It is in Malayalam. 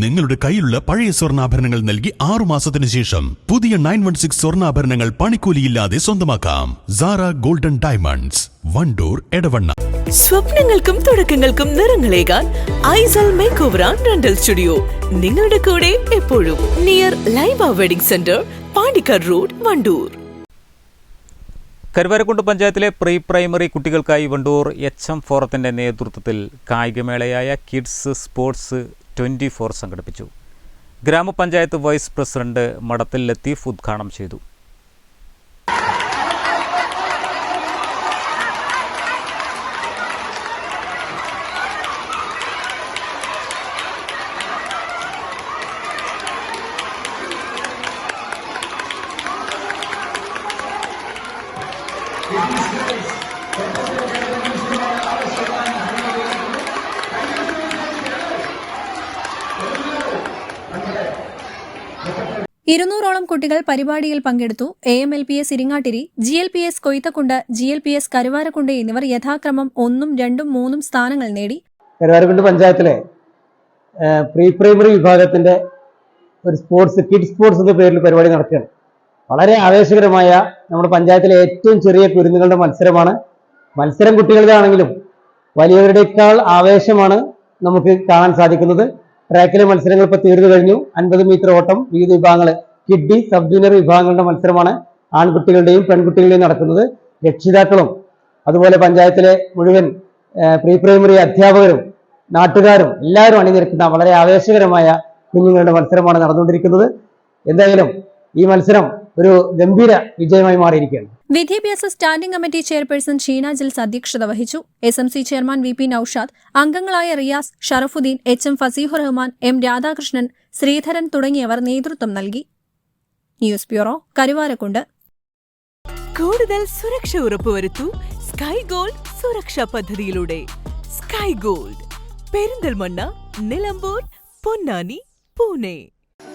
നിങ്ങളുടെ കയ്യിലുള്ള പഴയ സ്വർണാഭരണങ്ങൾ നൽകി ആറു മാസത്തിന് ശേഷം പുതിയ നയൻ വൺ സിക്സ് സ്വർണാഭരണങ്ങൾ പണിക്കൂലിയില്ലാതെ സ്വന്തമാക്കാം. Sara golden diamonds Wandoor Edavanna. സ്വപ്നങ്ങൾക്കും തുടക്കങ്ങൾക്കും നിറങ്ങളേകാൻ Aisal make over rental studio നിങ്ങളുടെ കൂടെ എപ്പോഴും near Laiba wedding centre Pandikkad road Wandoor. Karuvarakundu പഞ്ചായത്തിലെ പ്രീ പ്രൈമറി കുട്ടികൾക്കായി വണ്ടൂർ എച്ച് എം ഫോറത്തിന്റെ നേതൃത്വത്തിൽ കായികമേളയായ കിഡ്സ് സ്പോർട്സ് ട്വന്റി ഫോർ സംഘടിപ്പിച്ചു. ഗ്രാമപഞ്ചായത്ത് വൈസ് പ്രസിഡന്റ് മടത്തിൽ ലത്തീഫ് ഉദ്ഘാടനം ചെയ്തു. ഇരുന്നൂറോളം കുട്ടികൾ പരിപാടിയിൽ പങ്കെടുത്തു A M L P S Iringattiri G L P S Koythakkundu G L P S Karuvarakundu എന്നിവർ യഥാക്രമം ഒന്നും രണ്ടും മൂന്നും സ്ഥാനങ്ങൾ നേടി. കരുവാരക്കുണ്ട് പഞ്ചായത്തിലെ പ്രീ പ്രൈമറി വിഭാഗത്തിന്റെ ഒരു സ്പോർട്സ് കിഡ് സ്പോർട്സ് എന്ന പേരിൽ പരിപാടി നടക്കുകയാണ്. വളരെ ആവേശകരമായ നമ്മുടെ പഞ്ചായത്തിലെ ഏറ്റവും ചെറിയ കുരുന്നുകളുടെ മത്സരമാണ്. മത്സരം കുട്ടികളുടെ ആണെങ്കിലും വലിയവരുടെക്കാൾ ആവേശമാണ് നമുക്ക് കാണാൻ സാധിക്കുന്നത്. ട്രാക്കിലെ മത്സരങ്ങൾ ഇപ്പോൾ തീർന്നു കഴിഞ്ഞു. അൻപത് മീറ്റർ ഓട്ടം വിവിധ വിഭാഗങ്ങൾ കിഡ്ഡി സബ് ജൂനിയർ വിഭാഗങ്ങളുടെ മത്സരമാണ് ആൺകുട്ടികളുടെയും പെൺകുട്ടികളുടെയും നടക്കുന്നത്. രക്ഷിതാക്കളും അതുപോലെ പഞ്ചായത്തിലെ മുഴുവൻ പ്രീ പ്രൈമറി അധ്യാപകരും നാട്ടുകാരും എല്ലാവരും അണിനിരക്കുന്ന വളരെ ആവേശകരമായ കുഞ്ഞുങ്ങളുടെ മത്സരമാണ് നടന്നുകൊണ്ടിരിക്കുന്നത്. എന്തായാലും ഈ മത്സരം ഒരു ഗംഭീര വിജയമായി മാറിയിരിക്കുകയാണ്. വിദ്യാഭ്യാസ standing committee chairperson Sheena Jils അധ്യക്ഷത വഹിച്ചു. S M C chairman V P Noushad അംഗങ്ങളായ Riyas Sharafudheen H M Faseehu Rahman M Radhakrishnan Sreedharan തുടങ്ങിയവർ നേതൃത്വം നൽകി. News bureau Karuvarakundu. കൂടുതൽ സുരക്ഷ ഉറപ്പുവരുത്തൂ സ്കൈ ഗോൾഡ് സുരക്ഷാ പദ്ധതിയിലൂടെ. Sky gold Perinthalmanna Nilambur Ponnani Pune.